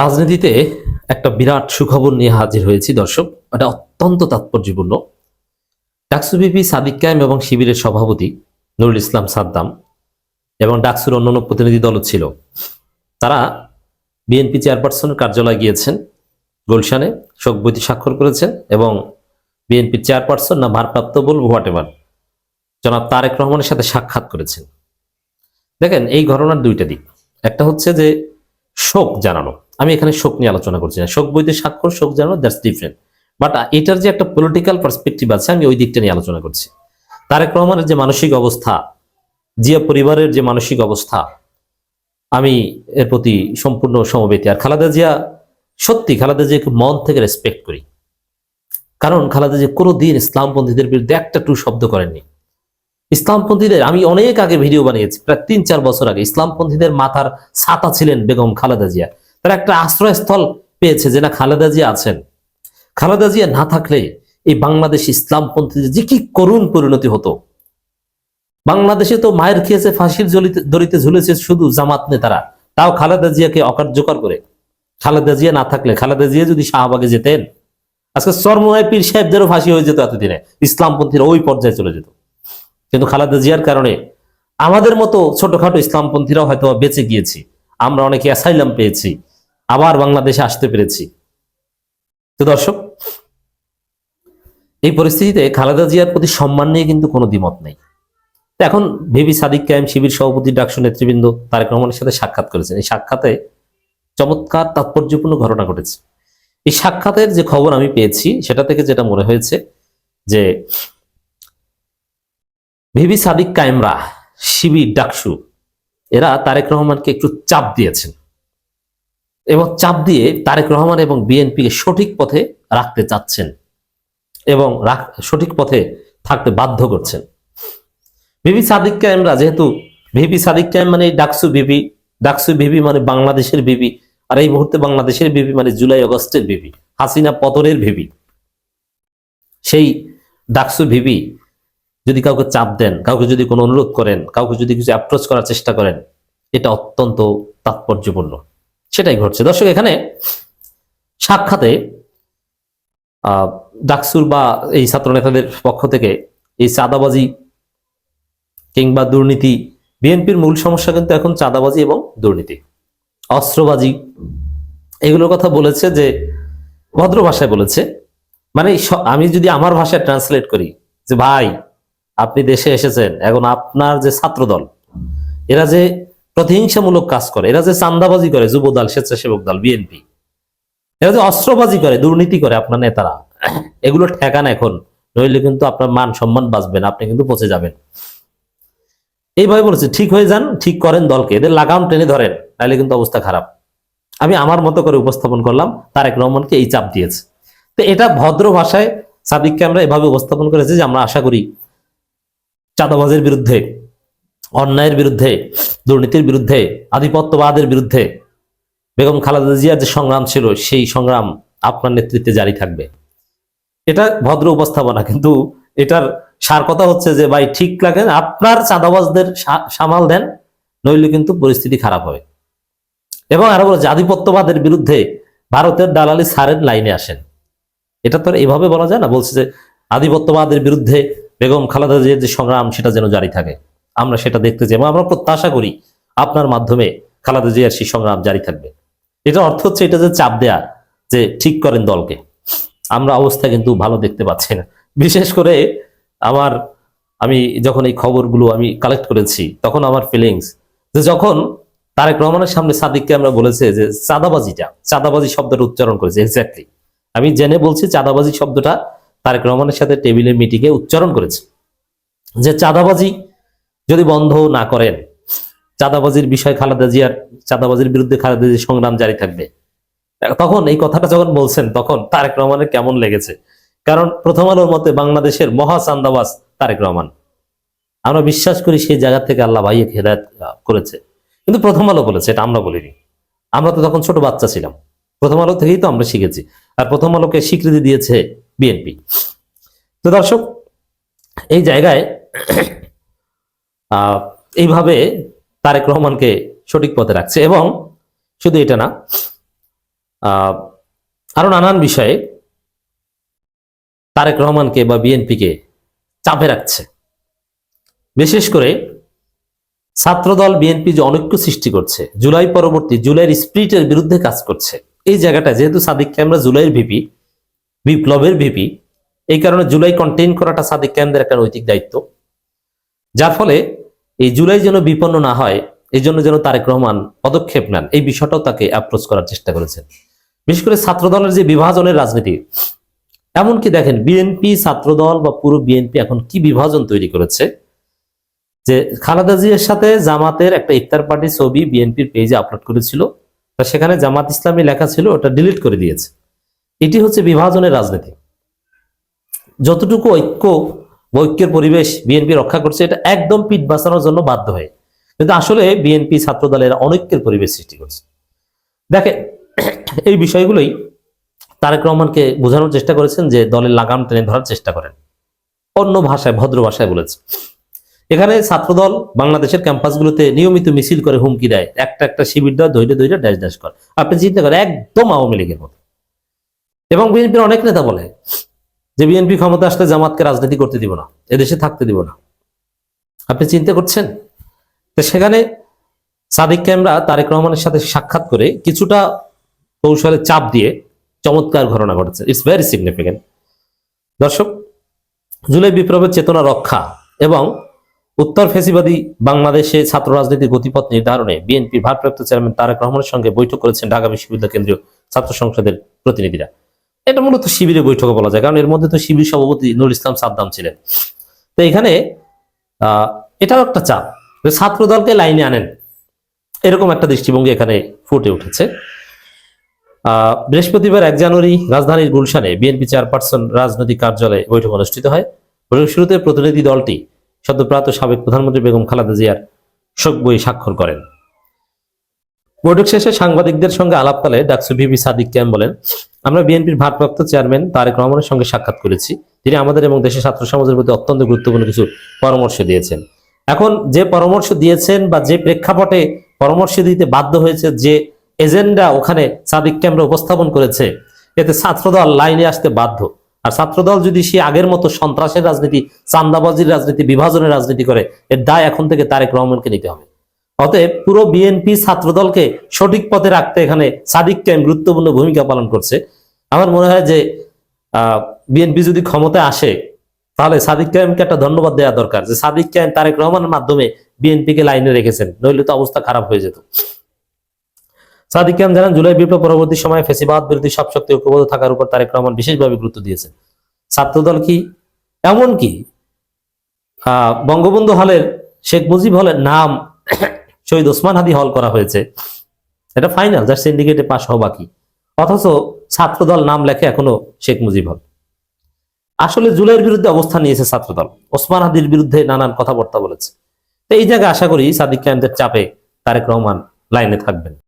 রাজনীতিতে একটা বিরাট সুখবর নিয়ে হাজির হয়েছি, দর্শক। এটা অত্যন্ত তাৎপর্যপূর্ণ। ডাকসু বিপি সাদিক কায়েম এবং শিবিরের সভাপতি নুরুল ইসলাম সাদ্দাম এবং ডাকসুর অন্যান্য প্রতিনিধি দলও ছিল। তারা বিএনপি চেয়ারপারসনের কার্যালয়ে গিয়েছেন, গুলশানে শোক বইটি স্বাক্ষর করেছেন এবং বিএনপির চেয়ারপারসন না ভারপ্রাপ্ত বলব হোয়াট এভার জনাব তারেক রহমানের সাথে সাক্ষাৎ করেছেন। দেখেন, এই ঘটনার দুইটা দিক। একটা হচ্ছে যে শোক জানানো। আমি এখানে শোক নিয়ে আলোচনা করছি না। শোক বইতে স্বাক্ষর, শোক জানানো দ্যাটস ডিফারেন্ট বাট এটার যে একটা পলিটিক্যাল পার্সপেক্টিভ আছে, আমি ওই দিকটা নিয়ে আলোচনা করছি। তারেক রহমানের যে মানসিক অবস্থা, জিয়া পরিবারের যে মানসিক অবস্থা, আমি এর প্রতি সম্পূর্ণ সমবেতি। আর খালেদা জিয়া, সত্যি খালেদা জিয়াকে মন থেকে রেসপেক্ট করি। কারণ খালেদা জিয়া কোনো দিন ইসলামপন্থীদের বিরুদ্ধে একটা টু শব্দ করেননি। ইসলামপন্থীদের, আমি অনেক আগে ভিডিও বানিয়েছি, প্রায় তিন চার বছর আগে ইসলামপন্থীদের মাথার ছাতা ছিলেন বেগম খালেদা জিয়া। তারা একটা আশ্রয়স্থল পেয়েছে যে না, খালেদা জিয়া আছেন। খালেদা জিয়া না থাকলে এই বাংলাদেশ ইসলামপন্থীদের যে কি করুণ পরিণতি হতো। বাংলাদেশে তো মায়ের খেয়েছে, ফাঁসির জলিতে, দড়িতে ঝুলেছে শুধু জামাত নেতারা। তাও খালেদা জিয়াকে অকার্যকর করে। খালেদা জিয়া না থাকলে, খালেদা জিয়া যদি শাহবাগে যেতেন, আজকে চরমোনায় পীর সাহেবদেরও ফাঁসি হয়ে যেত এতদিনে। ইসলামপন্থীরা ওই পর্যায়ে চলে যেত। কিন্তু খালেদা জিয়ার কারণে আমাদের মতো ছোটখাটো ইসলামপন্থীরাও হয়তো বেঁচে গিয়েছি। আমরা অনেকে অ্যাসাইলাম পেয়েছি, আবার বাংলাদেশে আসতে পেরেছি। তো দর্শক, এই পরিস্থিতিতে খালেদা জিয়ার প্রতি সম্মান নিয়ে কিন্তু কোনো দ্বিমত নেই। এখন ভিবি সাদিক কায়েম শিবির সভাপতি ডাকসু নেতৃবৃন্দ তারেক রহমানের সাথে সাক্ষাৎ করেছেন। এই সাক্ষাতে চমৎকার তাৎপর্যপূর্ণ ঘটনা ঘটেছে। এই সাক্ষাতের যে খবর আমি পেয়েছি, সেটা থেকে যেটা মনে হয়েছে যে ভিবি সাদিক কায়েমরা শিবির ডাকসু, এরা তারেক রহমানকে একটু চাপ দিয়েছেন। এবং চাপ দিয়ে তারেক রহমান এবং বিএনপিকে সঠিক পথে রাখতে চাচ্ছেন এবং সঠিক পথে থাকতে বাধ্য করছেন। ভিপি সাদিক কায়েমরা যেহেতু ভিপি সাদিক কায়েম মানে ডাকসু ভিপি ডাকসু ভিপি মানে বাংলাদেশের ভিপি আর এই মুহূর্তে বাংলাদেশের ভিপি মানে জুলাই আগস্টের ভিপি হাসিনা পতনের ভিপি সেই ডাকসু ভিপি যদি কাউকে চাপ দেন, কাউকে যদি কোনো অনুরোধ করেন, কাউকে যদি কিছু অ্যাপ্রোচ করার চেষ্টা করেন, এটা অত্যন্ত তাৎপর্যপূর্ণ। সেটাই ঘটছে। দর্শক, এখানে সাক্ষাতে ডাকসুর বা এই ছাত্র নেতাদের পক্ষ থেকে এই চাঁদাবাজি কিংবা দুর্নীতি, বিএনপির মূল সমস্যা কিন্তু এখন চাঁদাবাজি এবং দুর্নীতি। অস্ত্রবাজি, এগুলোর কথা বলেছে যে, ভদ্র ভাষায় বলেছে মানে আমি যদি আমার ভাষায় ট্রান্সলেট করি যে, ভাই আপনি দেশে এসেছেন, এখন আপনার যে ছাত্রদল, এরা যে প্রতিহিংসামূলক কাজ করে, এরা যে চান্দাবাজি করে যুব দল স্বেচ্ছাসেবক দল, বিএনপি, এরা যে অস্ত্রবাজি করে, দুর্নীতি করে আপনার নেতারা, এগুলো ঠেকান এখন, নইলে কিন্তু আপনার মান সম্মান বাঁচবে না, আপনি কিন্তু পচে যাবেন। এইভাবে বলেছে, ঠিক হয়ে যান, ঠিক করেন দলকে, এদের লাগাম টেনে ধরেন তাহলে কিন্তু অবস্থা খারাপ। আমি আমার মতো করে উপস্থাপন করলাম, তারেক রহমানকে এই চাপ দিয়েছে। তো এটা ভদ্র ভাষায় সাদিককে আমরা এভাবে উপস্থাপন করেছি যে আমরা আশা করি চাঁদাবাজের বিরুদ্ধে, অন্যায়ের বিরুদ্ধে, দুর্নীতির বিরুদ্ধে, আধিপত্যবাদের বিরুদ্ধে বেগম খালেদা জিয়ার যে সংগ্রাম ছিল, সেই সংগ্রাম আপনার নেতৃত্বে জারি থাকবে। এটা ভদ্র উপস্থাপনা, কিন্তু এটার সার কথা হচ্ছে যে, ভাই, ঠিক লাগেন আপনার চাঁদাবাজদের সামাল দেন, নইলে কিন্তু পরিস্থিতি খারাপ হবে। এবং আরও বলে যে আধিপত্যবাদের বিরুদ্ধে ভারতের দালালি সারের লাইনে আসেন। এটা তো আর এইভাবে বলা যায় না, বলছে যে, আধিপত্যবাদের বিরুদ্ধে বেগম খালেদা জিয়ার যে সংগ্রাম, সেটা যেন জারি থাকে। আমরা সেটা দেখতে চাই এবং আমরা প্রত্যাশা করি আপনার মাধ্যমে খালেদা জিয়ার সেই সংগ্রাম জারি থাকবে। এটা অর্থ হচ্ছে এটা যে চাপ দেয়া, যে ঠিক করেন দলকে। আমরা অবস্থা কিন্তু ভালো দেখতে পাচ্ছি না। বিশেষ করে আমার, আমি যখন এই খবরগুলো আমি কালেক্ট করেছি, তখন আমার ফিলিংস যে যখন তারেক রহমানের সামনে সাদিককে আমরা বলেছে যে চাঁদাবাজিটা, চাঁদাবাজি শব্দটা উচ্চারণ করেছে এক্স্যাক্টলি আমি জেনে বলছি চাঁদাবাজি শব্দটা তারেক রহমানের সাথে টেবিলে মিটিংয়ে উচ্চারণ করেছে যে চাঁদাবাজি যদি বন্ধ না করেন, চাঁদাবাজির বিষয় খালেদা জিয়ার, চাঁদাবাজির বিরুদ্ধে খালেদা জিয়ার সংগ্রাম জারি থাকবে। তখন এই কথাটা যখন বলছেন, তখন তারেক রহমানের কেমন লেগেছে? কারণ প্রথম আলোর মতে বাংলাদেশের মহা চান্দাবাজ তারেক রহমান। আমরা বিশ্বাস করি সেই জায়গা থেকে আল্লাহ ভাইয়ে হেদায়ত করেছে। কিন্তু প্রথম আলো বলেছে, এটা আমরা বলিনি। আমরা তো তখন ছোট বাচ্চা ছিলাম। প্রথম আলো থেকেই তো আমরা শিখেছি। আর প্রথম আলোকে স্বীকৃতি দিয়েছে বিএনপি। তো দর্শক, এই জায়গায় এইভাবে তারেক রহমানকে সঠিক পথে রাখছে এবং শুধু এটা না আরও নানান বিষয়ে তারেক রহমানকে বা বিএনপিকে চাপে রাখছে। বিশেষ করে ছাত্রদল বিএনপি যে অনৈক্য সৃষ্টি করছে, জুলাই পরবর্তী জুলাইয়ের স্প্রিটের বিরুদ্ধে কাজ করছে, এই জায়গাটা যেহেতু সাদিক ক্যামরা জুলাইয়ের ভিপি বিপ্লবের ভিপি এই কারণে জুলাই কন্টেইন করাটা সাদিক ক্যামদের একটা নৈতিক দায়িত্ব। যার ফলে এই জুলাই যেন বিপন্ন না হয়, এই জন্য যেন তারেক রহমান পদক্ষেপ নেন, এই বিষয়টাও তাকে অ্যাপ্রোচ করার চেষ্টা করেছেন। বিশেষ করে ছাত্রদলের যে বিভাজনের রাজনীতি, এমনকি দেখেন বিএনপি ছাত্রদল বা পুরো বিএনপি এখন কি বিভাজন তৈরি করেছে, যে খালেদা জিয়ার সাথে জামাতের একটা ইফতার পার্টি ছবি বিএনপির পেজে আপলোড করেছিল সেখানে জামাত ইসলামী লেখা ছিল, ওটা ডিলিট করে দিয়েছে। এটি হচ্ছে বিভাজনের রাজনীতি। যতটুকু ঐক্য, ঐক্যের পরিবেশ বিএনপি রক্ষা করছে, এটা একদম পিঠ বাঁচানোর জন্য বাধ্য হয়ে। কিন্তু আসলে বিএনপি ছাত্রদলের অনৈক্যের পরিবেশ সৃষ্টি করছে। দেখে এই বিষয়গুলোই তারেক রহমানকে বোঝানোর চেষ্টা করেছেন যে দলের লাগাম টেনে ধরার চেষ্টা করেন। অন্য ভাষায়, ভদ্র ভাষায় বলেছে এখানে ছাত্রদল বাংলাদেশের ক্যাম্পাসগুলোতে নিয়মিত মিছিল করে হুমকি দেয়। একটা একটা শিবির দেওয়া, ধৈর্য ধৈর্য, ড্যাশ ড্যাশ করে। আপনি চিন্তা করেন, একদম আওয়ামী লীগের মতো। এবং বিএনপির অনেক নেতা বলে যে বিএনপি ক্ষমতা আসলে জামাতকে রাজনীতি করতে দিব না, এদেশে থাকতে দিব না। আপনি চিন্তা করছেন? তো সেখানে সাদিক ক্যামরা তারেক রহমানের সাথে সাক্ষাৎ করে কিছুটা কৌশলে চাপ দিয়ে চমৎকার ঘটনা ঘটেছে। ইটস ভেরি সিগনিফিকেন্ট দর্শক, জুলাই বিপ্লবের চেতনা রক্ষা এবং উত্তর ফেসিবাদী বাংলাদেশে ছাত্র রাজনীতির গতিপথ নির্ধারণে বিএনপির ভারপ্রাপ্ত চেয়ারম্যান তারেক রহমানের সঙ্গে বৈঠক করেছেন ঢাকা বিশ্ববিদ্যালয় কেন্দ্রীয় ছাত্র সংসদের প্রতিনিধিরা। এটা মূলত শিবিরের বৈঠকে বলা যায়। কারণ এর মধ্যে তো শিবির সভাপতি নুর ইসলাম সাদ্দাম ছিলেন। তো এখানে এটাও একটা চাপ ছাত্র দলকে লাইনে আনেন। এরকম একটা দৃষ্টিভঙ্গি এখানে ফুটে উঠেছে। বৃহস্পতিবার এক জানুয়ারি রাজধানীর গুলশানে বিএনপি চেয়ারপারসন রাজনৈতিক কার্যালয়ে বৈঠক অনুষ্ঠিত হয়। বৈঠক শুরুতে প্রতিনিধি দলটি সদ্যপ্রাপ্ত সাবেক প্রধানমন্ত্রী বেগম খালেদা জিয়ার শোক বই স্বাক্ষর করেন। বৈঠক শেষে সাংবাদিকদের সঙ্গে আলাপকালে ডাকসু ভিপি সাদিক ক্যাম বলেন আমরা বিএনপির ভারপ্রাপ্ত চেয়ারম্যান তারেক রহমানের সঙ্গে সাক্ষাৎ করেছি। তিনি আমাদের এবং দেশের ছাত্র সমাজের প্রতি অত্যন্ত গুরুত্বপূর্ণ কিছু পরামর্শ দিয়েছেন। এখন যে পরামর্শ দিয়েছেন বা যে প্রেক্ষাপটে পরামর্শ দিতে বাধ্য হয়েছে, যে এজেন্ডা ওখানে সাদিক ক্যামরা উপস্থাপন করেছে, এতে ছাত্রদল লাইনে আসতে বাধ্য। আর ছাত্রদল যদি সে আগের মতো সন্ত্রাসের রাজনীতি চান্দাবাজির রাজনীতি, বিভাজনের রাজনীতি করে, এর দায় এখন থেকে তারেক রহমানকে নিতে হবে। অতএব পুরো বিএনপি ছাত্রদলকে সঠিক পথে রাখতে এখানে সাদিক ক্যাম গুরুত্বপূর্ণ ভূমিকা পালন করছে। আমার মনে হয় যে বিএনপি যদি ক্ষমতায় আসে, তাহলে সাদিক ক্যামকে একটা ধন্যবাদ দেওয়া দরকার যে সাদিক ক্যাম তারেক রহমানের মাধ্যমে বিএনপিকে লাইনে রেখেছেন, নইলে তো অবস্থা খারাপ হয়ে যেত। সাদিক ক্যাম জানান, জুলাই বিপ্লব পরবর্তী সময়ে ফেসিবাদ বিরোধী সব শক্তি ঐক্যবদ্ধ থাকার উপর তারেক রহমান বিশেষভাবে গুরুত্ব দিয়েছেন। ছাত্রদল কি? এমন কি? বঙ্গবন্ধু হলের শেখ মুজিব হলের নাম শহীদ ওসমান হাদি হল করা হয়েছে। এটা ফাইনাল যার সিন্ডিকেটে পাশ হওয়া বাকি। অথচ ছাত্রদল নাম লেখে এখনও শেখ মুজিব হল আসলে জুলাইয়ের বিরুদ্ধে অবস্থান নিয়েছে ছাত্রদল। ওসমান হাদির বিরুদ্ধে নানান কথাবার্তা বলেছে। তো এই জায়গায় আশা করি সাদিক ক্যাম্পদের চাপে তারেক রহমান লাইনে থাকবেন।